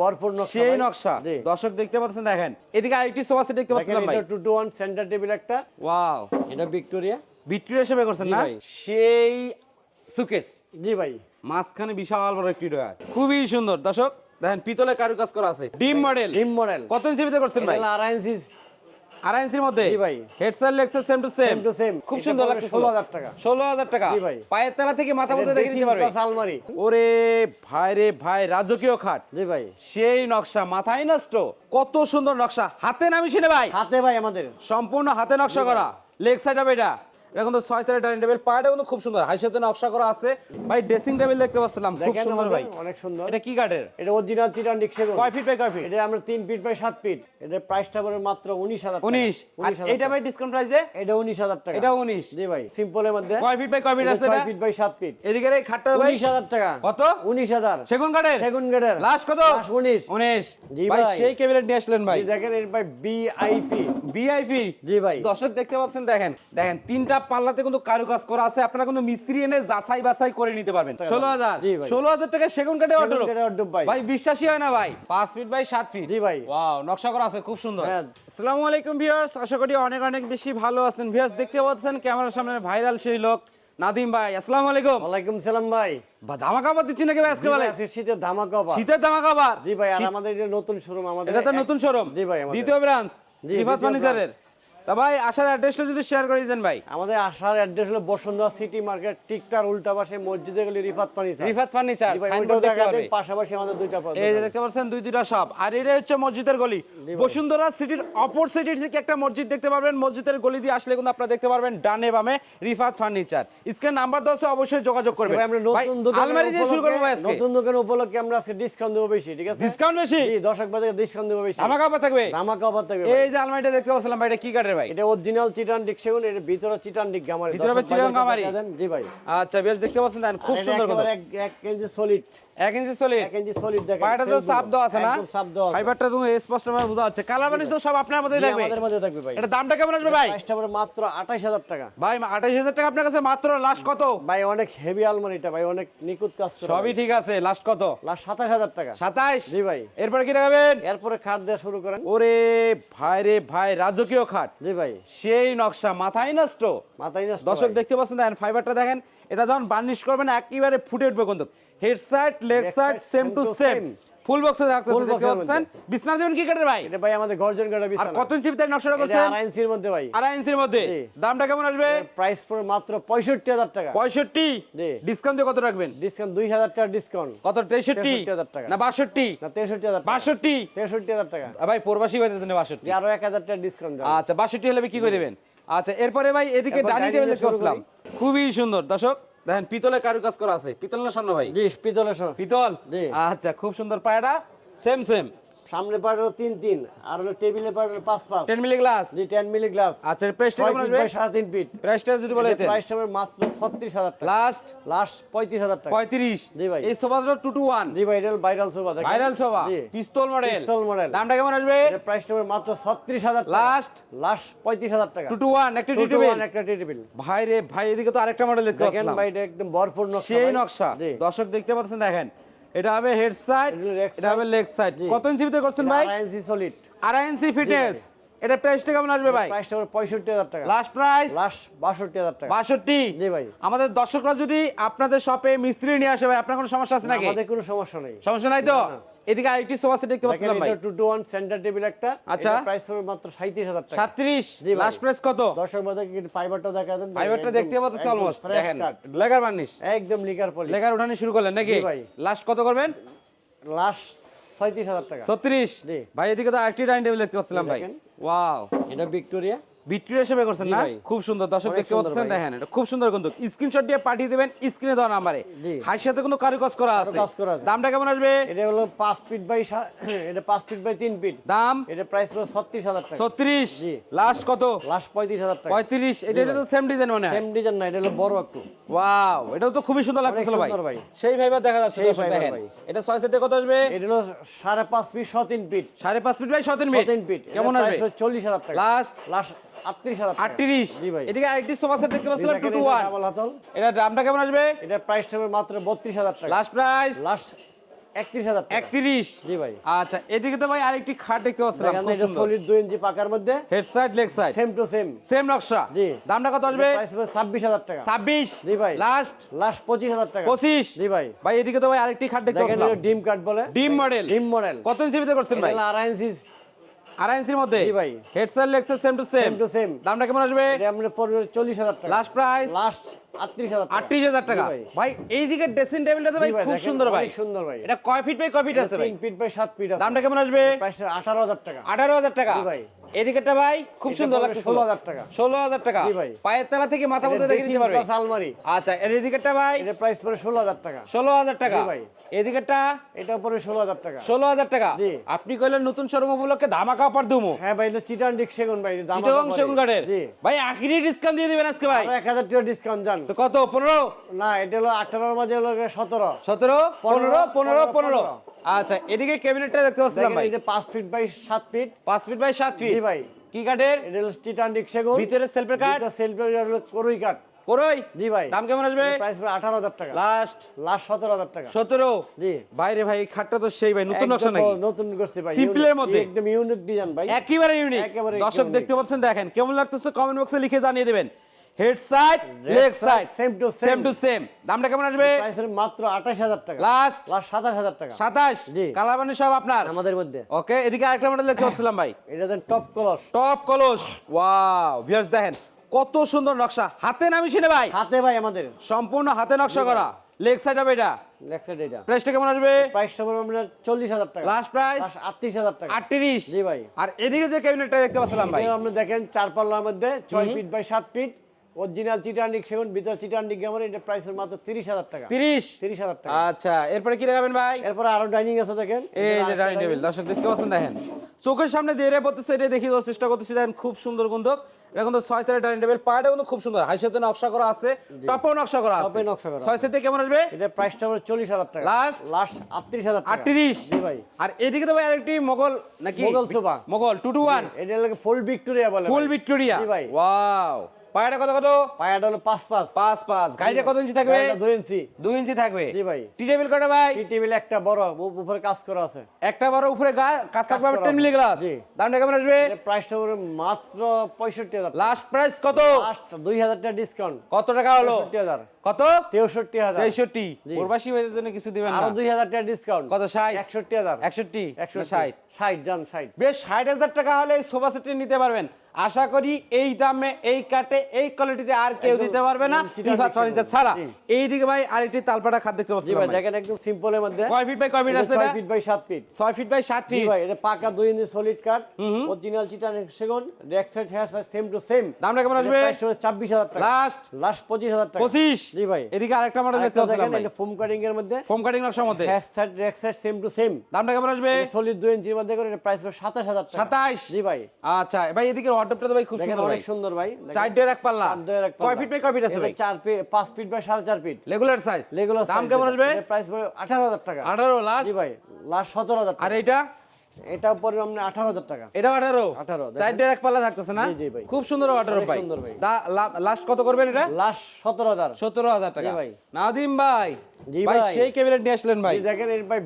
ভরপুর নকশা সেই নকশা। দর্শক দেখতে পাচ্ছেন দেখেন। এদিকে আরেকটি সোফা সেট দেখতে পাচ্ছিলাম ভাই। এটা two two one centre table একটা। ওয়াও। এটা ভিক্টোরিয়া। ভিক্টোরিয়া হিসেবে করছেন না? সেই সুকেস। জি ভাই। মাঝখানে বিশাল বড় একটি ডয়ার খুবই সুন্দর। দর্শক দেখেন পিতলে কারুকাজ করা আছে। ডিম মডেল। ডিম মডেল। কত ইঞ্চি ভিতরে করছেন ভাই? আড়াই ইঞ্চি আড়াই ইঞ্চির মধ্যে? জি ভাই। Head side leg side same to same Same to same। খুব সুন্দর লাগছে 16,000 টাকা। ষোলো হাজার টাকা? জি ভাই। পায়ের তলা থেকে মাথা মধ্যে এটা দেখে নিতে পারবে? আলমারি। ওরে ভাই রে ভাই রাজকীয় খাট। জি ভাই। সেই নকশা মাথায় নষ্ট কত সুন্দর নকশা। হাতে না ভাই? হাতে ভাই আমাদের। সম্পূর্ণ হাতে নকশা করা। লেগ সাইড হবে এটা? এটা কিন্তু ছয় সাইডের ডাইনিং টেবিল পায়াটা কিন্তু খুব সুন্দর। হাই নকশা করা আছে। ভাই ড্রেসিং টেবিল দেখতে পাচ্ছিলাম খুব দেখেন সুন্দর ভাই। অনেক সুন্দর। এটা কি কাঠের? এটা অরিজিনাল চিটান ডিক্সেগুন কয় ফিট বাই কয় ফিট এটা আমরা তিন ফিট বাই সাত ফিট এটা প্রাইসটা পড়ে মাত্র উনিশ হাজার আর এইটা ভাই ডিসকাউন্ট প্রাইসে এটা উনিশ হাজার টাকা। এটা উনিশ। জি ভাই সিম্পলের মধ্যে। কয় ফিট বাই কয় ফিট আছে ছয় এটা? ফিট বাই সাত ফিট এদিকের এই খাটটা ভাই? উনিশ হাজার টাকা। কত? উনিশ হাজার। সেগুন কাঠের? সেগুন গেটের লাস্ট কত? লাস্ট জি ভাই ভাই। সেই ক্যাবিনেট নিয়ে আসলেন ভাই। জি দেখেন এর ভাই বিআইপি ভিআইপি জি ভাই। দর্শক দেখতে পাচ্ছেন দেখেন। দেখেন তিনটা পাল্লাতে কিন্তু কারুকাজ করা আছে আপনারা কিন্তু মিস্ত্রি এনে যাচাই বাছাই করে নিতে পারবেন। ষোলো হাজার। ষোলো হাজার টাকা সেগুন কাঠে সেগুন অর্ডার ভাই। বিশ্বাসই হয় না ভাই। পাঁচ ফিট বাই সাত ফিট। জি ভাই। ওয়াও নকশা করা আছে খুব সুন্দর। হ্যাঁ। আসসালামু আলাইকুম ভিউয়ার্স আশা করি অনেক অনেক বেশি ভালো আছেন। ভিউয়ার্স দেখতে পাচ্ছেন ক্যামেরার সামনে ভাইরাল সেই লোক নাদিম ভাই। আসসালামু আলাইকুম। ওয়ালাইকুম সালাম ভাই। বা ধামা দিচ্ছি নাকি ভাই আজকে বলে শীতের ধামাকা শীতের ধামা কাপড় জি ভাই আর আমাদের এটা নতুন শোরুম আমাদের এটা তো নতুন শোরুম জি ভাই আমাদের। দ্বিতীয় ব্রাঞ্চ রিফাত ফার্নিচারের। তা ভাই আসার অ্যাড্রেসটা যদি শেয়ার করে দিতেন ভাই। আমাদের আসার অ্যাড্রেস হলো বসুন্ধরা সিটি মার্কেট টিকটার উল্টা পাশে মসজিদে গেলে রিফাত পানি রিফাত ফার্নিচার। পাশাপাশি আমাদের দুইটা এই দেখতে পাচ্ছেন দুই দুইটা শপ আর এটা হচ্ছে মসজিদের গলি। বসুন্ধরা সিটির অপর থেকে একটা মসজিদ দেখতে পারবেন। মসজিদের গলি দিয়ে আসলে কিন্তু আপনারা দেখতে পারবেন ডানে বামে রিফাত ফার্নিচার। স্ক্রিন নাম্বার আছে অবশ্যই যোগাযোগ করবেন। আমরা নতুন দোকান আলমারি দিয়ে শুরু করব আজকে। নতুন দোকান উপলক্ষে আমরা আজকে ডিসকাউন্ট দেবো বেশি ঠিক আছে? ডিসকাউন্ট বেশি? দর্শক বাজারে ডিসকাউন্ট দেবো বেশি। ধামা কাপড় থাকবে? অফার থাকবে এই যে আলমারিটা দেখতে পাচ্ছিলাম ভাই এটা কি কাঠের ভাই। এটা অরিজিনাল চিটান ডিক সেগুন এর ভিতরে চিটান ডিক গামারি। ভিতরে চিটান গামারি। জি ভাই। আচ্ছা বেশ দেখতে পাচ্ছেন খুব সুন্দর কথা এক- কেজি সলিড এক ইঞ্চি এক ইঞ্চি সলিড দেখেন তো সাপগুলো। আছে না? একদম সাপ দেওয়া আছে। ফাইবারটা তুমি স্পষ্ট ভাবে বোঝা যাচ্ছে। কালার বানিশ তো সব আপনার মধ্যে জি, থাকবে। আমাদের মধ্যে থাকবে ভাই। এটা দামটা কেমন আসবে ভাই? প্রাইসটা পড়ে মাত্র 28000 টাকা। ভাই আঠাইশ হাজার টাকা আপনার কাছে মাত্র লাস্ট কত? ভাই অনেক হেভি আলমারিটা ভাই অনেক কাজ করে সবই ঠিক আছে লাস্ট কত? লাস্ট 27000 টাকা। সাতাইশ? জি ভাই। এরপরে কি রাখবেন এরপরে খাট দেওয়া শুরু করেন। ওরে ভাই রে ভাই রাজকীয় খাট। জি ভাই। সেই নকশা মাথায় নষ্ট। মাথায় নষ্ট দর্শক। দেখতে পাচ্ছেন দেখেন ফাইবারটা দেখেন এটা যখন বার্নিশ করবেন একেবারে ফুটে উঠবে কিন্তু head side leg side same to same full বক্সে Full box দেখতে এর বিছনা দেবেন কি কাঠের ভাই? এটা ভাই আমাদের গর্জন কাটা আর কত ইঞ্চি ভিতরে নকশাটা এটা করছেন আড়াই ইঞ্চির মধ্যে ভাই। আড়াই ইঞ্চির মধ্যে। দামটা কেমন আসবে? প্রাইস পড়ে মাত্র 65000 টাকা। পঁয়ষট্টি? জি। ডিসকাউন্ট দিয়ে কত রাখবেন? ডিসকাউন্ট 2000 টাকা ডিসকাউন্ট কত তেষট্টি? 63,000 টাকা। না বাষট্টি? না 63000 টাকা। বাষট্টি? 63000 টাকা। ভাই প্রবাসী পাইতেছেন বাষট্টি। যে আরও 1000 টাকা ডিসকাউন্ট দেন আচ্ছা বাষট্টি হলে কি করে দেবেন? আচ্ছা এরপরে ভাই এদিকে ডাইনিং টেবিল পাচ্ছিলাম খুবই সুন্দর। দর্শক দেখেন পিতলের কারুকাজ করা আছে। পিতল না স্বর্ণ ভাই? জি। পিতল জি। আচ্ছা খুব সুন্দর পায়রা। সেম সেম সামনে পার তিন তিন আর হলো টেবিলে পার পাঁচ পাঁচ। Ten milli glass? জি টেন মিলি গ্লাস। আচ্ছা প্রাইসটা কেমন আসবে সাড়ে তিন ফিট। প্রাইসটা যদি বলে দিতেন প্রাইস হবে মাত্র ছত্রিশ হাজার টাকা। লাস্ট লাস্ট পঁয়ত্রিশ হাজার টাকা। পঁয়ত্রিশ? জি ভাই। এই সোফাটা টু টু ওয়ান জি ভাই এটা ভাইরাল সোফা ভাইরাল সোফা জি। পিস্তল মডেল পিস্তল মডেল দামটা কেমন আসবে? এটা প্রাইস হবে মাত্র ছত্রিশ হাজার লাস্ট লাস্ট পঁয়ত্রিশ হাজার টাকা। টু টু ওয়ান একটা টি one একটা টি টেবিল। ভাই রে ভাই এদিকে তো আরেকটা মডেল দেখতে দেখেন পাচ্ছিলাম। ভাই এটা একদম ভরপুর নকশা সেই নকশা। দর্শক দেখতে পাচ্ছেন দেখেন। এটা হবে হেড সাইড এটা হবে লেগ সাইড কত ইঞ্চি ভিতরে করছেন ভাই? আড়াই ইঞ্চি সলিড আড়াই ইঞ্চি ফিটনেস এটা প্রাইসটা কেমন আসবে ভাই? প্রাইসটা হবে পঁয়ষট্টি হাজার টাকা। লাস্ট প্রাইস লাস্ট বাষট্টি হাজার টাকা। বাষট্টি? জি ভাই। আমাদের দর্শকরা যদি আপনাদের শপে মিস্ত্রি নিয়ে আসে ভাই আপনার কোনো সমস্যা আছে নাকি? আমাদের কোনো সমস্যা নেই। সমস্যা নাই তো? এদিকে আরেকটি সোফা সেট দেখতে পাচ্ছিলাম ভাই। এটা two two one centre table একটা। আচ্ছা। প্রাইস পড়বে মাত্র সাঁত্রিশ হাজার টাকা। সাতত্রিশ জি ভাই। লাস্ট প্রাইস কত? দর্শক কিন্তু ফাইবারটা দেখা দেন। ফাইবারটা দেখতে পাচ্ছি অলমোস্ট দেখেন লেগার বার্নিশ একদম লিকার পলি লেগার উঠানি শুরু করলেন নাকি? ভাই। লাস্ট কত করবেন? লাস্ট ছয়ত্রিশ হাজার টাকা। ছত্রিশ। জি। ভাই এদিকে তো আরেকটি ডাইনিং টেবিল দেখতে পাচ্ছিলাম ভাই। ওয়াও এটা ভিক্টোরিয়া ভিক্টোরিয়া হিসেবে করছেন না? খুব সুন্দর। দর্শক দেখতে পাচ্ছেন দেখেন এটা খুব সুন্দর কিন্তু স্ক্রিনশট দিয়ে পাঠিয়ে দেবেন স্ক্রিনে দেওয়া নাম্বারে। হাই সাথে কিন্তু কারুকাজ করা আছে। দামটা কেমন আসবে? এটা হলো ফিট বাই এটা ফিট বাই ফিট দাম? এটা প্রাইস ছত্রিশ হাজার টাকা। ছত্রিশ? জি। লাস্ট কত? লাস্ট পঁয়ত্রিশ হাজার টাকা। পঁয়ত্রিশ? এটা এটা তো সেম ডিজাইন মনে সেম ডিজাইন না এটা হলো বড় একটু। ওয়াও এটাও তো খুবই সুন্দর লাগতেছিল ভাই। সেই দেখা যাচ্ছে সেই ভাই। এটা ছয় সেটে কত আসবে? এটা হলো সাড়ে পাঁচ ফিট ছ তিন ফিট সাড়ে পাঁচ ফিট বাই সতেন ফিট তিন ফিট কেমন আসবে? চল্লিশ হাজার টাকা। লাস্ট লাস্ট আটত্রিশ হাজার টাকা। আটত্রিশ? জি ভাই। এদিকে আরেকটি সোফা সেট দেখতে পাচ্ছিলাম টু দেখেন টু এটা ওয়ান ডাবল হাতল। এটা দামটা কেমন আসবে? এটা প্রাইস মাত্র বত্রিশ হাজার টাকা। লাস্ট প্রাইস লাস্ট একত্রিশ হাজার টাকা। একত্রিশ? জি ভাই। আচ্ছা এদিকে তো ভাই আরেকটি খাট দেখতে এটা সলিড দুই ইঞ্চি পাকার মধ্যে। Head side leg side same to same same নকশা? জি। দামটা কত আসবে? প্রাইস হবে ছাব্বিশ হাজার টাকা। ছাব্বিশ? জি ভাই। লাস্ট টাকা। জি ভাই। ভাই এদিকে তো ভাই আরেকটি খাট দেখতে ডিম কাট বলে। ডিম মডেল ডিম মডেল কত ইঞ্চি ভিতরে করছেন ভাই? আড়াই ইঞ্চি আড়াই ইঞ্চির মধ্যে? জি ভাই। হেডসেল Lexus same to same to same দামটা কেমন আসবে? এটা আমরা পড়বে চল্লিশ হাজার টাকা। লাস্ট প্রাইস লাস্ট আটত্রিশ হাজার আটত্রিশ হাজার টাকা। জি ভাই। এই এইদিকে ড্রেসিং টেবিলটা তো ভাই খুব সুন্দর ভাই। অনেক সুন্দর ভাই। এটা কয় ফিট বাই কয় ফিট আছে ভাই? 3 ফিট বাই সাত ফিট আছে। দামটা কেমন আসবে? প্রাইস আঠারো হাজার টাকা। আঠারো হাজার টাকা। জি ভাই। এদিকেটা ভাই খুব সুন্দর লাগছে 16,000 টাকা। ষোলো হাজার টাকা। জি ভাই। পায়ের তলা থেকে মাথা এটা দেখে নিতে পারবে plus আলমারি। আচ্ছা এর এদিকেটা ভাই? এটা প্রাইস পড়ে ষোলো হাজার টাকা। ষোলো হাজার টাকা। জি ভাই। এদিকেটা এটা পড়বে ষোলো হাজার টাকা। ষোলো হাজার টাকা। জি। আপনি কইলেন নতুন শোরুম উপলক্ষে ধামাকা অফার দেবো। হ্যাঁ ভাই এটা চিটান ডিক সেগুন ভাই দাম চিটাগং সেগুন কাঠের জি। ভাই আখিরি ডিসকাউন্ট দিয়ে দিবেন আজকে ভাই। আরও এক হাজার টাকা ডিসকাউন্ট জান। তো কত পনেরো? না এটা হলো আঠারোর মাঝে হলো সতেরো। সতেরো পনেরো পনেরো পনেরো, পনেরো। পনেরো। আচ্ছা এদিকে ক্যাবিনেটটা দেখতে পাচ্ছিলাম দেখেন ভাই। এটা পাঁচ ফিট বাই সাত ফিট। পাঁচ ফিট বাই সাত ফিট। জি ভাই। কি কাঠের? এটা হলো চিটান ডিক সেগুন। ভিতরে সেলফের কাঠ সেলফের হলো করুই কাঠ। পরই জি ভাই। দাম কেমন আসবে? প্রাইস পড়ে আঠারো হাজার টাকা। লাস্ট লাস্ট সতেরো হাজার টাকা। সতেরো? জি। বাইরে ভাই খাটটা তো সেই ভাই নতুন নকশা নাকি নতুন করছে ভাই Unique, মধ্যে। একদম ইউনিক ডিজাইন ভাই। একেবারে ইউনিক একেবারে দর্শক দেখতে পাচ্ছেন দেখেন কেমন লাগতেছে কমেন্ট বক্সে লিখে জানিয়ে দিবেন। Head side leg side same to same same to same দামটা কেমন আসবে? প্রাইস মাত্র আঠাশ হাজার টাকা। লাস্ট লাস্ট সাতাশ হাজার টাকা। সাতাশ? জি। কালার মানে সব আপনার? আমাদের মধ্যে। ওকে এদিকে আরেকটা মডেল দেখতে পাচ্ছিলাম ভাই। এটা দেন টপ কলস টপ কলস ওয়াও ভিউয়ার্স দেখেন কত সুন্দর নকশা। হাতে না মেশিনে ভাই? হাতে ভাই আমাদের। সম্পূর্ণ হাতে নকশা করা। লেগ সাইড হবে এটা? লেগ সাইড এটা। প্রাইসটা কেমন আসবে? প্রাইসটা পড়বে আপনার চল্লিশ হাজার টাকা। লাস্ট প্রাইস লাস্ট আটত্রিশ হাজার টাকা। আটত্রিশ? জি ভাই। আর এদিকে যে ক্যাবিনেটটা দেখতে পাচ্ছিলাম ভাই। আপনি দেখেন চার পাল্লার মধ্যে ছয় ফিট বাই সাত ফিট অরিজিনাল চিটান্ডিক সেগুন ভিতর চিটান্ডিক গেমন এটা প্রাইসের মাত্র তিরিশ হাজার টাকা। তিরিশ? তিরিশ হাজার টাকা। আচ্ছা এরপরে কি দেখাবেন ভাই? এরপরে আরও ডাইনিং আছে দেখেন। এই যে ডাইনিং টেবিল দর্শক দেখতে পাচ্ছেন দেখেন। চোখের সামনে দিয়ে রে পড়তেছে এটা দেখিয়ে দেওয়ার চেষ্টা করতেছি দেখেন খুব সুন্দর কিন্তু এটা কিন্তু ছয় সাইডের ডাইনিং টেবিল পায়াটা কিন্তু খুব সুন্দর। হাই সাথে নকশা করা আছে টপও নকশা করা আছে। টপে নকশা করা ছয় সাইডে কেমন আসবে? এটা প্রাইসটা চল্লিশ হাজার টাকা। Last? লাস্ট আটত্রিশ হাজার টাকা। আটত্রিশ? জি ভাই। আর এদিকে তো ভাই আরেকটি মোগল নাকি? Mughal sofa. Mughal two two one এটা লাগে ফুল ভিক্টোরিয়া বলে ফুল ভিক্টোরিয়া। জি ভাই। ওয়াও পায়াটা কত কত? পায়াটা হলো পাঁচ পাঁচ। পাঁচ পাঁচ। গাড়িটা কত ইঞ্চি থাকবে? দুই ইঞ্চি। দুই ইঞ্চি থাকবে। জি ভাই। টি টেবিল কটা ভাই? টি টেবিল একটা বড় উপরে কাজ করা আছে। একটা বড় উপরে কাজ থাকবে করা টেন। মিলি গ্লাস জি। দামটা কেমন আসবে? প্রাইসটা পড়বে মাত্র পঁয়ষট্টি হাজার লাস্ট প্রাইস কত? লাস্ট দুই হাজার টাকা ডিসকাউন্ট কত টাকা হলো? হাজার। কত? তেষট্টি হাজার। তেষট্টি। প্রবাসী ভাইদের জন্য কিছু দিবেন আরও না দুই হাজার টাকা ডিসকাউন্ট কত ষাট? একষট্টি হাজার। একষট্টি? একশো ষাট। ষাট যান ষাট। বেশ ষাট হাজার টাকা হলে সোফা সেটটি নিতে পারবেন। আশা করি এই দামে এই কাটে এই কোয়ালিটিতে আর কেউ দিতে পারবে না। রিফাত ফার্নিচার ছাড়া। এইদিকে ভাই আরেকটি তালপাটা খাদ্য দেখতে পাচ্ছি ভাই দেখেন একদম সিম্পলের মধ্যে। কয় ফিট বাই কয় ফিট আছে ছয় এটা? ফিট বাই সাত ফিট ছয় ফিট বাই সাত জি ফিট ভাই এটা পাকা দুই ইঞ্চি সলিড কাট অরিজিনাল চিটান সেগুন রেক সাইড হেয়ার সাইড সেম টু সেম দামটা কেমন আসবে? ছাব্বিশ হাজার টাকা। লাস্ট লাস্ট পঁচিশ হাজার টাকা। পঁচিশ। জি ভাই। এদিকে আরেকটা মডেল দেখতে পাচ্ছিলাম দেখেন এটা ফোম কাটিং এর মধ্যে। ফোম কাটিং নকশার মধ্যে। হেয়ার সাইড রেক সাইড সেম টু সেম দামটা কেমন আসবে? সলিড দুই ইঞ্চির মধ্যে করে এটা প্রাইস সাতাশ হাজার টাকা। সাতাইশ জি ভাই। আচ্ছা ভাই এদিকে ওয়ার্ডরোবটা তো ভাই খুব সুন্দর অনেক সুন্দর ভাই। চার ডের এক পাল্লা। চার ডয়ের এক কয় ফিট বাই কয় ফিট আছে ভাই? চার ফিট পাঁচ ফিট বাই সাড়ে চার ফিট। রেগুলার সাইজ রেগুলার দাম কেমন আসবে? প্রাইস পড়বে আঠারো হাজার টাকা। আঠারো লাস্ট জি ভাই লাস্ট সতেরো হাজার আর টাকা। এইটা? এটা পড়বে আপনার আঠারো হাজার টাকা। এটা আঠারো? 18 দেখেন। সাইডের এক পাল্লা থাকতেছে না? জি, জি ভাই। খুব সুন্দর আঠারো অনেক ভাই। সুন্দর ভাই। লাস্ট কত করবেন এটা? লাস্ট সতেরো হাজার। সতেরো হাজার টাকা। জি ভাই। নাদিম ভাই। জি ভাই। সেই ক্যাবিনেট নিয়ে আসলেন ভাই। দেখেন এর ভাই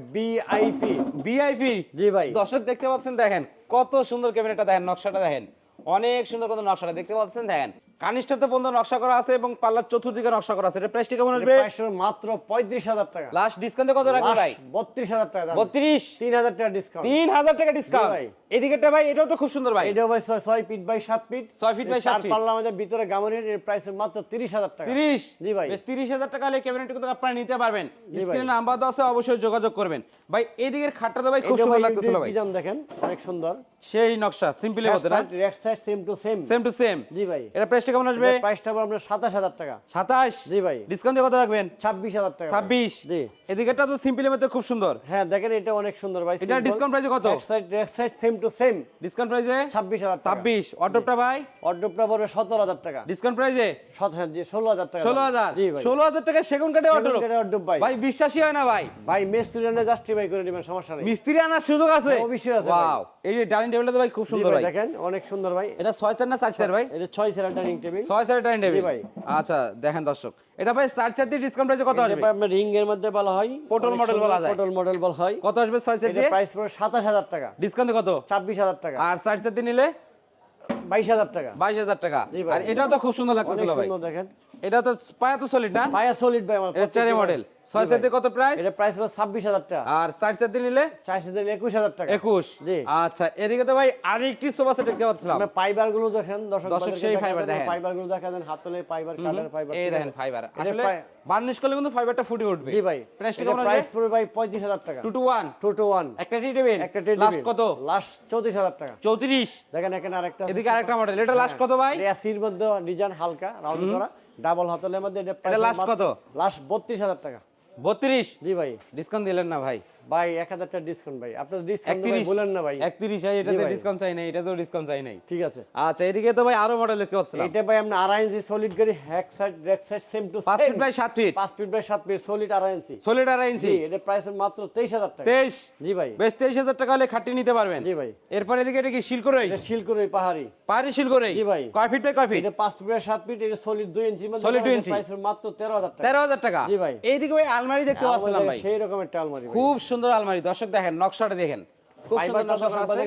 ভিআইপি জি ভাই। দর্শক দেখতে পাচ্ছেন দেখেন। কত সুন্দর ক্যাবিনেটটা দেখেন নকশাটা দেখেন। অনেক সুন্দর কত নকশাটা দেখতে পাচ্ছেন দেখেন। কানিষ্ঠাতে পর্যন্ত নকশা করা আছে এবং পাল্লার চতুর্দিকে নকশা করা আছে। এটা প্রাইসটা কেমন আসবে? প্রাইস মাত্র পঁয়ত্রিশ হাজার টাকা। লাস্ট ডিসকাউন্টে কত রাখবে ভাই? বত্রিশ হাজার টাকা দাম। বত্রিশ? তিন হাজার টাকা ডিসকাউন্ট তিন হাজার টাকা ডিসকাউন্ট ভাই। এদিকেটা ভাই এটাও তো খুব সুন্দর ভাই। এটাও ভাই ছয়- ছয় ফিট বাই সাত ফিট ছয় ফিট বাই সাত চার ফিট। পাল্লা আমাদের ভিতরে গামনের এর প্রাইস মাত্র তিরিশ হাজার টাকা। তিরিশ? জি ভাই। বেশ তিরিশ হাজার টাকা হলে ক্যাবিনেটটি কিন্তু আপনারা নিতে পারবেন। স্ক্রিনে নাম্বার দেওয়া আছে অবশ্যই যোগাযোগ করবেন। ভাই এদিকের খাটটা তো ভাই খুব সুন্দর লাগতেছিল ভাই। ডিজাইন দেখেন অনেক সুন্দর। সেই নকশা সিম্পলের মধ্যে না? Side same to same same to same জি ভাই। এটা প্রাইসটা কেমন আসবে? প্রাইসটা আমরা সাতাশ হাজার টাকা। সাতাশ? জি ভাই। ডিসকাউন্ট কত রাখবেন? ছাব্বিশ হাজার টাকা। ছাব্বিশ? জি। এদিকেটা তো সিম্পলের মধ্যে খুব সুন্দর। হ্যাঁ দেখেন এটা অনেক সুন্দর ভাই এটা ডিসকাউন্ট প্রাইসে কত? Side same to same discount প্রাইসে ছাব্বিশ হাজার ছাব্বিশ। অটোপটা ভাই? অর্ডারটা পড়বে সতেরো হাজার টাকা। ডিসকাউন্ট প্রাইসে ষোলো হাজার টাকা। ষোলো হাজার। জি ভাই। ষোলো হাজার টাকা সেগুন কাটে অটো ভাই। ভাই হয় না ভাই। ভাই মেস স্টুডেন্টে জাস্টিফাই করে দিবেন সমস্যা নেই। মিস্ত্রি আনার সুযোগ আছে। হ্যাঁ, অবশ্যই আছে এই ডাইনিং টেবিলটা ভাই খুব সুন্দর ভাই দেখেন অনেক সুন্দর ভাই। এটা ছয় চার না চার চার ভাই? এটা ছয় সেরা ডাইনিং টেবিল? ছয় চার ডাইনিং টেবিল? ভাই। আচ্ছা দেখেন দর্শক। এটা ভাই চার চার ডিসকাউন্ট প্রাইসে কত আসবে? আপনার রিং এর মধ্যে বলা হয়। পটল অনেক বলা যায়। পটল মডেল বলা হয়। কত আসবে ছয় চার প্রাইস পড়ে সাতাশ হাজার টাকা। ডিসকাউন্ট কত? ছাব্বিশ হাজার টাকা। আর চার চার নিলে? বাইশ হাজার টাকা। বাইশ হাজার টাকা। আর এটাও তো খুব সুন্দর লাগতেছিল ভাই। দেখেন। এটা তো পায়া তো সলিড না? পায়া সলিড ভাই আমার মডেল। ছয় জি চার ভাই। দিয়ে কত প্রাইস এটা প্রাইস পড়ে ছাব্বিশ হাজার টাকা। আর চার চার দিয়ে নিলে একুশ হাজার টাকা। একুশ? জি। আচ্ছা এদিকে তো ভাই আরেকটি সোফা সেট দেখতে পাচ্ছিলাম। ফাইবারগুলো দেখেন দর্শক দর্শক সেই fiber দেখেন। ফাইবারগুলো দেখা হাতলের ফাইবার কাঠের ফাইবার এই দেখেন ফাইবার আসলে বার্নিশ করলে কিন্তু ফাইবারটা ফুটে উঠবে। জি ভাই প্রাইসটা এটা কেমন প্রাইস আসবে ভাই পঁয়ত্রিশ হাজার টাকা। Two two one two two one একটা টি টেবিল? একটা টেবিল। লাস্ট কত? লাস্ট চৌত্রিশ হাজার টাকা। চৌত্রিশ? দেখেন এখানে আরেকটা এদিকে আরেকটা মডেল এটা লাস্ট কত ভাই? মধ্যে ডিজাইন হালকা রাউন্ড করা ডাবল হাতলের মধ্যে এটা last কত? লাস্ট বত্রিশ হাজার টাকা। বত্রিশ? জি ভাই। ডিসকাউন্ট দিলেন না ভাই? ভাই এক হাজার টাকা ডিসকাউন্ট ভাই। আপনার ডিসকাউন্ট একত্রিশ বলেন না ভাই। একত্রিশ এটাতে ডিসকাউন্ট চাই নাই এটা তো ডিসকাউন্ট চাই নাই। ঠিক আছে। আচ্ছা এদিকে তো ভাই আরও মডেল দেখতে পাচ্ছিলাম। এটা ভাই আপনি আড়াই ইঞ্চি সলিড গাড়ি hack side back side same to same feet by সাত ফিট পাঁচ ফিট বাই সাত ফিট সলিড আড়াই ইঞ্চি সলিড আড়াই ইঞ্চি এটা প্রাইস মাত্র তেইশ হাজার টাকা। তেইশ? জি ভাই। বেশ তেইশ হাজার টাকা হলে খাটি নিতে পারবেন। জি ভাই। এরপর এদিকে এটা কি শিলকরই এটা শিলকুড়ি পাহাড়ি। পাহাড়ি শিলকরই জি ভাই। কয় ফিট বাই কয় ফিট এটা পাঁচ ফিট বাই সাত ফিট এটা সলিড দুই ইঞ্চি মধ্যে Solid দুই ইঞ্চি। প্রাইস মাত্র তেরো হাজার টাকা। তেরো হাজার টাকা? জি ভাই। এইদিকে ভাই আলমারি দেখতে পাচ্ছিলাম ভাই সেই রকমের আলমারি ভাই। খুব সুন্দর আলমারি দর্শক দেখেন নকশাটা দেখেন খুব সুন্দর নকশা করা আছে।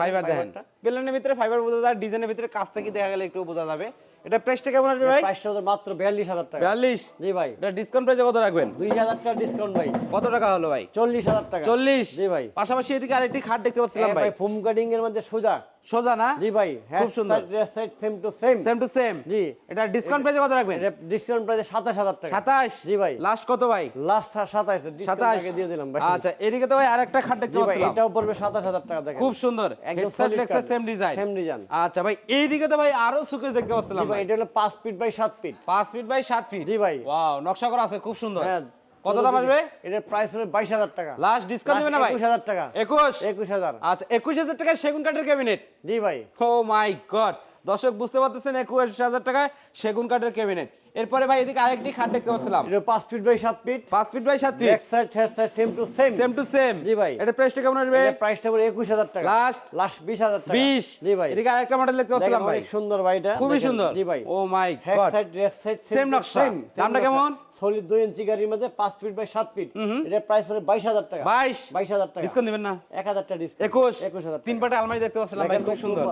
ফাইবার দেখেন। প্লেনের ভিতরে ফাইবার বোঝা যায় ডিজাইনের ভিতরে কাছ থেকে দেখা গেলে একটু বোঝা যাবে। এটা প্রাইসটা কেমন আসবে ভাই? প্রাইসটা হচ্ছে মাত্র বিয়াল্লিশ হাজার টাকা। বিয়াল্লিশ? জি ভাই। এটা ডিসকাউন্ট প্রাইসে কত রাখবেন? দুই হাজার টাকা ডিসকাউন্ট ভাই। কত টাকা হলো ভাই? চল্লিশ হাজার টাকা। চল্লিশ? জি ভাই। পাশাপাশি এদিকে আরেকটি খাট দেখতে পাচ্ছিলাম ভাই ফুম কাটিং এর মধ্যে সোজা। সোজা না? জি ভাই খুব সুন্দর। Side same to same same to same জি। এটা ডিসকাউন্ট প্রাইসে কত রাখবেন? এটা ডিসকাউন্ট প্রাইসে সাতাশ হাজার টাকা। সাতাশ? জি ভাই। লাস্ট কত ভাই? লাস্ট সাতাশ ডিসকাউন্ট সাতাশ? আগে দিয়ে দিলাম ভাই। আচ্ছা এদিকে তো ভাই আরেকটা খাট দেখতে পাচ্ছিলাম। এটাও পড়বে সাতাশ হাজার টাকা দেখেন। খুব সুন্দর। একদম কাঠ। সেম ডিজাইন সেম ডিজাইন আচ্ছা ভাই এইদিকে তো ভাই আরও সুকেস দেখতে পাচ্ছিলাম ভাই এটা হলো পাঁচ ফিট বাই সাত ফিট পাঁচ ফিট বাই সাত ফিট জি ভাই। ওয়াও নকশা করা আছে খুব সুন্দর। হ্যাঁ কত দাম আসবে? এটার প্রাইস হবে বাইশ হাজার টাকা। লাস্ট ডিসকাউন্ট দেবে না ভাই? একুশ হাজার টাকা। একুশ? একুশ হাজার। আচ্ছা একুশ হাজার টাকায় সেগুন কাঠের ক্যাবিনেট জি ভাই। ও মাই গড দর্শক বুঝতে পারতেছেন একুশ হাজার টাকায় সেগুন কাঠের ক্যাবিনেট এরপরে ভাই এদিকে আরেকটি খাট দেখতে পাচ্ছিলাম। এটা পাঁচ ফিট বাই সাত ফিট। পাঁচ ফিট বাই সাত feet. Back side head side same to same. Same to same. জি ভাই। এটা প্রাইসটা কেমন আসবে? এটার প্রাইসটা একুশ হাজার টাকা। লাস্ট লাস্ট বিশ হাজার টাকা। বিশ। জি ভাই। এদিকে আরেকটা মডেল দেখতে পাচ্ছিলাম ভাই অনেক সুন্দর ভাই এটা। খুবই সুন্দর। জি ভাই। ও মাই গড সাইড রেক সাইড Same নকশা। দামটা কেমন? সলিড দুই ইঞ্চি গাড়ির মধ্যে পাঁচ ফিট বাই সাত ফিট। এটার প্রাইস বাইশ হাজার টাকা। বাইশ। বাইশ হাজার টাকা। ডিসকাউন্ট দিবেন না। এক হাজার টাকা ডিসকাউন্ট একুশ। একুশ হাজার তিন পাটে আলমারি দেখতে পাচ্ছিলাম ভাই খুব সুন্দর।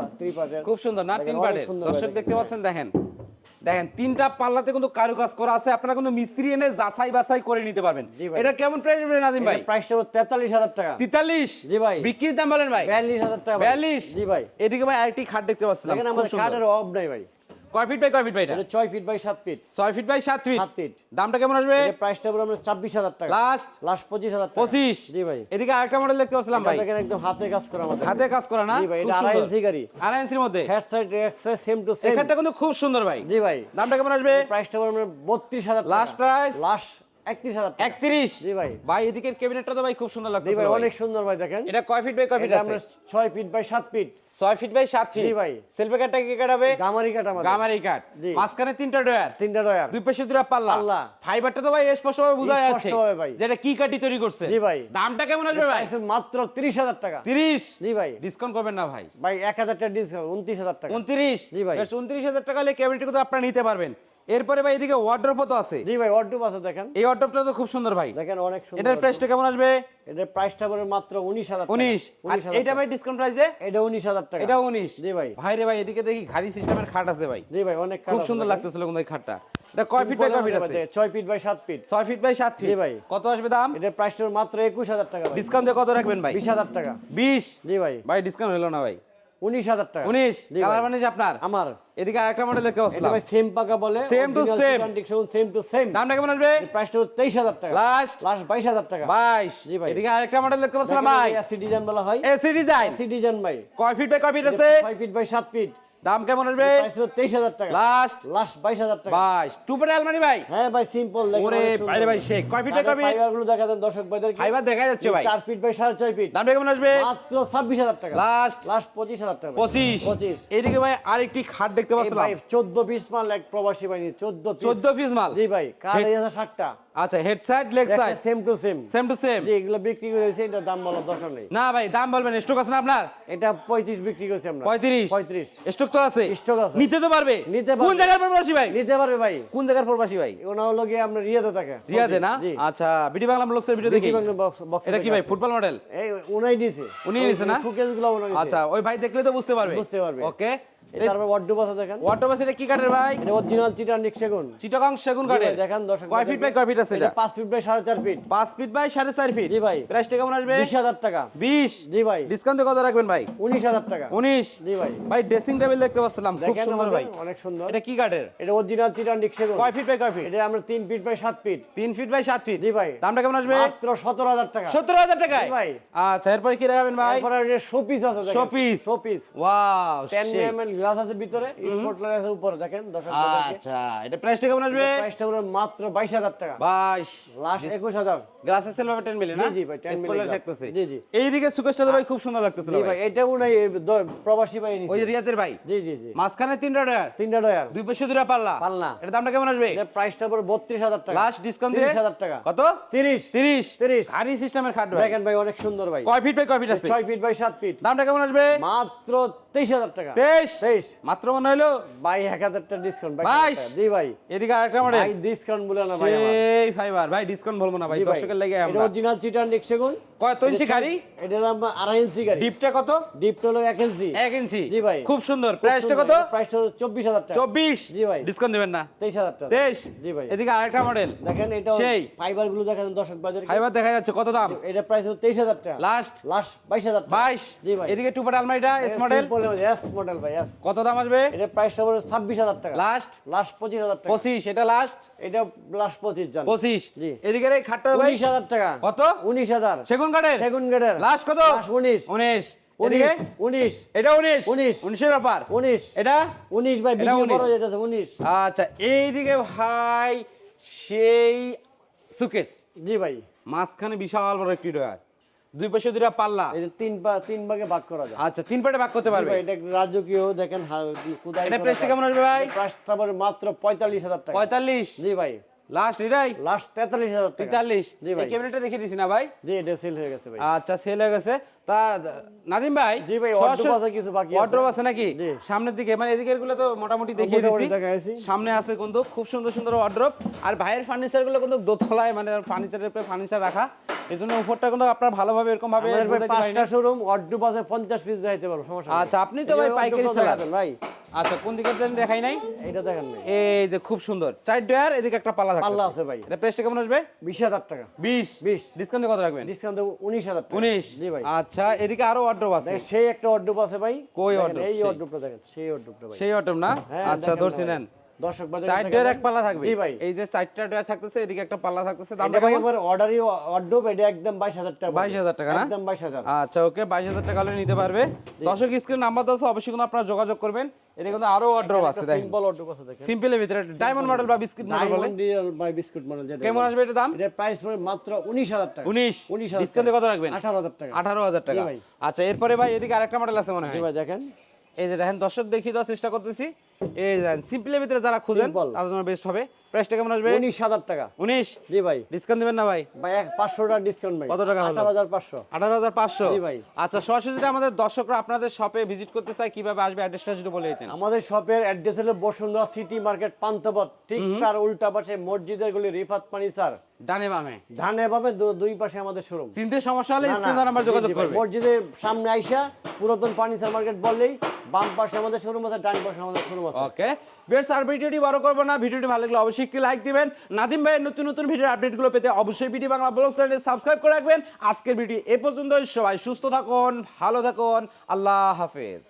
খুব সুন্দর না তিন পাটে দর্শক দেখতে পাচ্ছেন দেখেন। দেখেন তিনটা পাল্লাতে কিন্তু কারুকাজ করা আছে আপনারা কিন্তু মিস্ত্রি এনে যাচাই বাছাই করে নিতে পারবেন। এটা কেমন প্রাইস হবে নাদিম ভাই? প্রাইসটা তেতাল্লিশ হাজার টাকা। তেতাল্লিশ? জি ভাই। বিক্রির দাম বলেন ভাই। বিয়াল্লিশ হাজার টাকা ভাই। বিয়াল্লিশ? জি ভাই। এদিকে ভাই আরেকটি খাট দেখতে পাচ্ছিলাম দেখেন আমাদের খাটের অভাব নাই ভাই। কয় ফিট বাই কয় ফিট ভাই এটা? ফিট বাই সাত ফিট ছয় ফিট বাই সাত ফিট সাত ফিট দামটা কেমন আসবে? এর প্রাইসটা পড়বে আমরা ছাব্বিশ হাজার টাকা। লাস্ট লাস্ট টাকা। জি ভাই। এদিকে আরেকটা মডেল দেখতে পাচ্ছিলাম ভাই। দেখেন একদম হাতে কাজ করা আমাদের হাতে কাজ করা না? জি ভাই, এটা আড়াই ইঞ্চি গাড়ি। আড়াই ইঞ্চির মধ্যে? Head side side same to same কিন্তু খুব সুন্দর ভাই। জি ভাই। দামটা কেমন আসবে? প্রাইসটা পড়বে আমরা বত্রিশ হাজার Last price? লাস্ট একত্রিশ হাজার টাকা। একত্রিশ? জি ভাই। ভাই এদিকের ক্যাবিনেটটা তো ভাই খুব সুন্দর জি লাগছে ভাই। অনেক সুন্দর ভাই দেখেন। এটা কয় ফিট বাই কয় ফিট আছে? ফিট বাই সাত ফিট ছয় ফিট বাই সাত ফিট ভাই। সেলফি কাটটা কি কাটাবে? গামারি কাট আমাদের। গামারি কাট। মাঝখানে তিনটা ডয়ার তিনটা ডয়ার দুই পাশে দুটা পাল্লা। পাল্লা। ফাইবারটা তো ভাই স্পষ্ট ভাবে বোঝা যাচ্ছে। স্পষ্টভাবে ভাই। যেটা কি কাটি তৈরি করছে। জি ভাই। দামটা কেমন আসবে ভাই? মাত্র তিরিশ হাজার টাকা। তিরিশ? জি ভাই। ডিসকাউন্ট করবেন না ভাই। ভাই এক হাজার টাকা ডিসকাউন্ট উনত্রিশ হাজার টাকা। উনত্রিশ? জি ভাই। উনত্রিশ হাজার টাকা হলে ক্যাবিনেট কিন্তু আপনারা নিতে পারবেন। এরপরে ভাই এদিকে ওয়ার্ড্রোপ তো আছে। জি ভাই অর্ডুপ আছে দেখেন। এই ওয়ার্ড্রোপটা তো খুব সুন্দর ভাই। দেখেন অনেক সুন্দর এটার প্রাইসটা কেমন আসবে? এটার প্রাইসটা পড়বে মাত্র উনিশ হাজার উনিশ। আর উনিশ ভাই ডিসকাউন্ট প্রাইসে এটা উনিশ হাজার টাকা। এটা উনিশ। জি ভাই। ভাই রে ভাই এদিকে দেখি ঘাড়ি সিস্টেমের খাট আছে ভাই। জি ভাই অনেক খুব সুন্দর লাগতেছিল কিন্তু এই খাটটা। এটা কয় ফিট বাই কয় ফিট আছে? ছয় ফিট বাই সাত ফিট ছয় ফিট বাই সাত ফিট জি ভাই। কত আসবে দাম? এটার প্রাইসটা মাত্র একুশ হাজার টাকা ভাই। ডিসকাউন্ট দিয়ে কত রাখবেন ভাই? বিশ হাজার টাকা। বিশ? জি ভাই। ভাই ডিসকাউন্ট হলো না ভাই। উনিশ হাজার টাকা। উনিশ? কালার ভাই। আপনার? আমার। এদিকে আরেকটা মডেল দেখতে পাচ্ছিলাম। ভাই সেম পাকা বলে Same to same। Same to same দামটা কেমন আসবে? প্রাইসটা তেইশ হাজার টাকা। লাস্ট লাস্ট বাইশ হাজার টাকা। বাইশ। জি ভাই। এদিকে আরেকটা মডেল দেখতে পাচ্ছিলাম ভাই। এসি ডিজাইন বলা হয়। এসি ডিজাইন এসি ডিজাইন ভাই। কয় ফিট বাই কয় ফিট আছে? ছয় ফিট বাই সাত ফিট দাম কেমন আসবে? তেইশ হাজার টাকা। লাস্ট লাস্ট বাইশ হাজার টাকা। বাইশ। টু পেটে আলমারি ভাই? হ্যাঁ ভাই সিম্পল ওরে বাইরে ভাই শেখ কয় ফিট ফিট? ফাইবারগুলো দেখা দেন দর্শক ভাইদেরকে। ফাইবার দেখা যাচ্ছে ভাই। চার ফিট বাই সাড়ে ছয় ফিট। দাম কেমন আসবে? মাত্র ছাব্বিশ হাজার টাকা। লাস্ট লাস্ট পঁচিশ হাজার টাকা। পঁচিশ। পঁচিশ। এইদিকে ভাই আরেকটি খাট দেখতে পাচ্ছিলাম। ভাই চোদ্দ পিস মাল এক প্রবাসী বাহিনী চোদ্দ পিস চোদ্দ পিস মাল। জি ভাই কার ষাটটা। আচ্ছা head side leg side same to same same to same যে এগুলো বিক্রি করেছে এটা দাম বলার দরকার নেই। না ভাই দাম বলবেন স্টক আছে না আপনার? এটা পঁয়ত্রিশ বিক্রি করছি আমরা। পঁয়ত্রিশ? পঁয়ত্রিশ। স্টক তো আছে। স্টক আছে। নিতে তো পারবে। নিতে কোন পারবে। জায়গার প্রবাসী ভাই? নিতে পারবে ভাই। কোন জায়গার প্রবাসী ভাই? ওনা হলো গিয়ে আমরা রিয়াদে থাকে। রিয়াদে না? আচ্ছা বিডি বাংলা ব্লগসের ভিডিও দেখি। বাংলা box এটা কি ভাই ফুটবল মডেল এই উনাই দিছে। উনি নিছে না? সুকেসগুলো উনাই আচ্ছা ওই ভাই দেখলে তো বুঝতে পারবে। বুঝতে পারবে। ওকে তারপর ওয়ার্ডরোব আছে দেখেন। ওয়াটার বাস এটা কি কাঠের ভাই? এটা অরিজিনাল চিটার সেগুন চিটাগাং সেগুন জি দেখেন দর্শক কয় ফিট বাই কয় ফিট আছে এটা? ফিট বাই সাড়ে চার ফিট পাঁচ ফিট বাই সাড়ে চার ফিট জি ভাই। প্রাইসটা কেমন আসবে? বিশ হাজার টাকা। বিশ? জি ভাই। ডিসকাউন্ট কত রাখবেন ভাই? উনিশ হাজার টাকা। উনিশ? জি ভাই। ভাই ড্রেসিং টেবিল দেখতে পাচ্ছিলাম খুব সুন্দর ভাই। অনেক সুন্দর। এটা কি কাঠের? এটা অরিজিনাল চিটার সেগুন কয় ফিট বাই কয় ফিট এটা আমরা তিন ফিট বাই সাত ফিট তিন ফিট বাই সাত ফিট জি ভাই। দামটা কেমন আসবে? মাত্র সতেরো হাজার টাকা। ভাই। আচ্ছা এরপরে কি দেখাবেন ভাই? শোপিস আছে দেখেন। Showpiece showpiece wow ML glass আছে ভিতরে স্পট আছে উপরে দেখেন দর্শক আচ্ছা এটা প্রাইসটা কেমন আসবে? প্রাইস টা মাত্র 22000 টাকা। 22 লাস্ট 21000 গ্লাস আছে ভাই 10 মিলি না? জি জি ভাই 10 মিলি থাকতেছে। জি জি। এই দিকে সুকেশটা ভাই খুব সুন্দর লাগতেছে জি ভাই? এটা উনি প্রবাসী ভাই নিছে ওই রিয়াদের ভাই? জি জি জি। মাঝখানে তিনটা ডয়ার তিনটা ডয়ার দুই পাশে দুটা পাল্লা। পাল্লা। এটা দামটা কেমন আসবে? এটা প্রাইসটা পুরো 32000 টাকা। লাস্ট ডিসকাউন্ট 30000 টাকা। কত? 30 30 30 আরি সিস্টেমের খাট ভাই। দেখেন ভাই অনেক সুন্দর ভাই। কয় ফিট বাই কয় ফিট আছে? 6 ফিট বাই 7 ফিট দামটা কেমন আসবে? মাত্র 23000 টাকা। 23 পঁচিশ মাত্র মনে হলো ভাই এক হাজারটা ডিসকাউন্ট ভাই জি ভাই। এদিকে আরেকটা মডেল ভাই ডিসকাউন্ট বলে না ভাই এই ফাইবার ভাই ডিসকাউন্ট বলব না ভাই দর্শকের লাগে অরিজিনাল চিটার নেক্সট সেগুন। কত ইঞ্চি গাড়ি? এটা হলো আড়াই ইঞ্চি গাড়ি। ডিপটা কত? ডিপটা হলো এক ইঞ্চি। এক ইঞ্চি। জি ভাই। খুব সুন্দর। প্রাইসটা কত? প্রাইসটা হলো চব্বিশ হাজার টাকা। চব্বিশ? জি ভাই। ডিসকাউন্ট দিবেন না। তেইশ হাজার টাকা। তেইশ? জি ভাই। এদিকে আরেকটা মডেল দেখেন এটা সেই। ফাইবারগুলো দেখেন দর্শক বাজারে ফাইবার দেখা যাচ্ছে। কত দাম? এটা প্রাইস হলো তেইশ হাজার টাকা। লাস্ট লাস্ট বাইশ হাজার বাইশ? জি ভাই। এদিকে টুপার আলমারিটা এস মডেল এস মডেল ভাই এস কত দাম আসবে? এটা প্রাইসটা হলো ছাব্বিশ হাজার টাকা। লাস্ট লাস্ট পঁচিশ হাজার টাকা। পঁচিশ এটা লাস্ট এটা লাস্ট পঁচিশ জান। পঁচিশ। জি। এদিকে এই খাটটা উনিশ হাজার টাকা। কত? উনিশ হাজার। সেগুন কাঠের সেগুন লাস্ট কত? উনিশ। উনিশ। উনিশ উনিশ। এটা উনিশ? উনিশ। উনিশের ব্যাপার। উনিশ। এটা? উনিশ ভাই উনিশ। আচ্ছা এইদিকে ভাই সেই জি ভাই। মাঝখানে বিশাল বড় একটি ডয়ার দুই পাশে দুটা পাল্লা। তিন পা- তিন ভাগে ভাগ করা যায়। আচ্ছা তিন পাটে ভাগ করতে পারবে। এটা রাজকীয় দেখেন এটা কেমন আসবে ভাই? মাত্র পঁয়তাল্লিশ হাজার টাকা। পঁয়তাল্লিশ? জি ভাই। লাস্ট এটাই? লাস্ট তেতাল্লিশ হাজার তেতাল্লিশ? জি ভাই। ক্যাবিনেটটা দেখে দিছি না ভাই? জি এটা সেল হয়ে গেছে ভাই। আচ্ছা সেল হয়ে গেছে। তা নাদিম ভাই জি ভাই, wardrobe আছে কিছু বাকি আছে। আছে নাকি? সামনের দিকে মানে এদিকেরগুলো তো মোটামুটি দেখিয়ে দেখাইছি। সামনে আছে কিন্তু খুব সুন্দর সুন্দর ওয়ার্ড্রপ আর ভাইয়ের ফার্নিচারগুলো কিন্তু দোতলায় মানে ফার্নিচারের উপরে ফার্নিচার রাখা। এই জন্য উপরটা কিন্তু আপনার ভালোভাবে এরকম ভাবে পাঁচটা শোরুম অর্ডু পাশে পঞ্চাশ পিস দেখাইতে পারব সমস্যা নেই। আচ্ছা, আপনি তো ভাই পাইকারি টা ভাই। আচ্ছা কোন দিকে দেখাই নাই? এটা দেখেন ভাই। এই যে খুব সুন্দর। চার ডয়ার এদিকে একটা পাল্লা থাকে পাল্লা আছে ভাই। এটা প্রেসটা কেমন আসবে? বিশ হাজার টাকা। বিশ। বিশ। ডিসকাউন্ট কত রাখবেন? ডিসকাউন্ট দেবো উনিশ হাজার টাকা। উনিশ। জি ভাই। আচ্ছা এদিকে আরও অর্ডার আছে। সেই একটা অর্ডুপ আছে ভাই। কই অর্ডার এই অর্ডারটা দেখেন সেই অর্ডারটা ভাই। সেই অর্ডার না? হ্যাঁ, আচ্ছা ধরছি নেন। দর্শক বাজারে চার দেখেন ডয়ার ভাই। এক পাল্লা থাকবে। জি ভাই। এই যে চারটা ডয়ার থাকতেছে এদিকে একটা পাল্লা থাকতেছে দাম ভাই এবার অর্ডারই অর্ডুপ এটা একদম বাইশ হাজার টাকা টাকা না? একদম আচ্ছা ওকে বাইশ হাজার টাকা হলে নিতে পারবে। দর্শক স্ক্রিন নাম্বার আছে অবশ্যই কিন্তু আপনারা যোগাযোগ করবেন। এদিকে কিন্তু আরও অর্ডার আছে দেখেন। সিম্পল অর্ডুপ আছে দেখেন। সিম্পলের ভিতরে ডায়মন্ড মডেল বা বিস্কিট মডেল বলে। ডায়মন্ড ডিয়াল বাই মডেল যেটা কেমন আসবে এটা দাম? এটা প্রাইস পড়ে মাত্র উনিশ হাজার টাকা। উনিশ। উনিশ ডিসকাউন্টে কত রাখবেন? আঠারো হাজার টাকা। আঠারো হাজার টাকা। ভাই। আচ্ছা এরপরে ভাই এদিকে আরেকটা মডেল আছে মনে জি হয়। ভাই দেখেন। এই যে দেখেন দর্শক দেখিয়ে দেওয়ার চেষ্টা করতেছি। এই সিম্পলের ভিতরে যারা খুঁজেন তাদের জন্য বেস্ট হবে। প্রাইসটা কেমন আসবে? উনিশ হাজার টাকা। উনিশ? জি ভাই। ডিসকাউন্ট দিবেন না ভাই? টাকা ডিসকাউন্ট ভাই। কত টাকা হলো? জি ভাই। আচ্ছা সরাসরি যদি আমাদের দর্শকরা আপনাদের শপে ভিজিট করতে চায় কীভাবে আসবে অ্যাড্রেসটা যদি বলে দিতেন? আমাদের শপের অ্যাড্রেস হলো বসুন্ধরা সিটি মার্কেট ঠিক তার উল্টা পাশে মসজিদের গলি রিফাত পানি স্যার। ডানে বামে। ভাবে দু- দুই পাশে আমাদের শোরুম চিনতে সমস্যা হলে স্ক্রিন নাম্বার যোগাযোগ করবে। মসজিদের সামনে আইসা পুরাতন ফার্নিচার মার্কেট বললেই বাম পাশে আমাদের শোরুম আছে ডান পাশে আমাদের শোরুম ওকে বেশ আর ভিডিওটি বড় করব না, ভিডিওটি ভালো লাগলে অবশ্যই একটি লাইক দিবেন। নাদিম ভাইয়ের নতুন নতুন ভিডিওর আপডেটগুলো পেতে অবশ্যই ভিডিও বাংলা ব্লগ চ্যানেলে সাবস্ক্রাইব করে রাখবেন। আজকের ভিডিও এ পর্যন্ত সবাই সুস্থ থাকুন, ভালো থাকুন, আল্লাহ হাফেজ।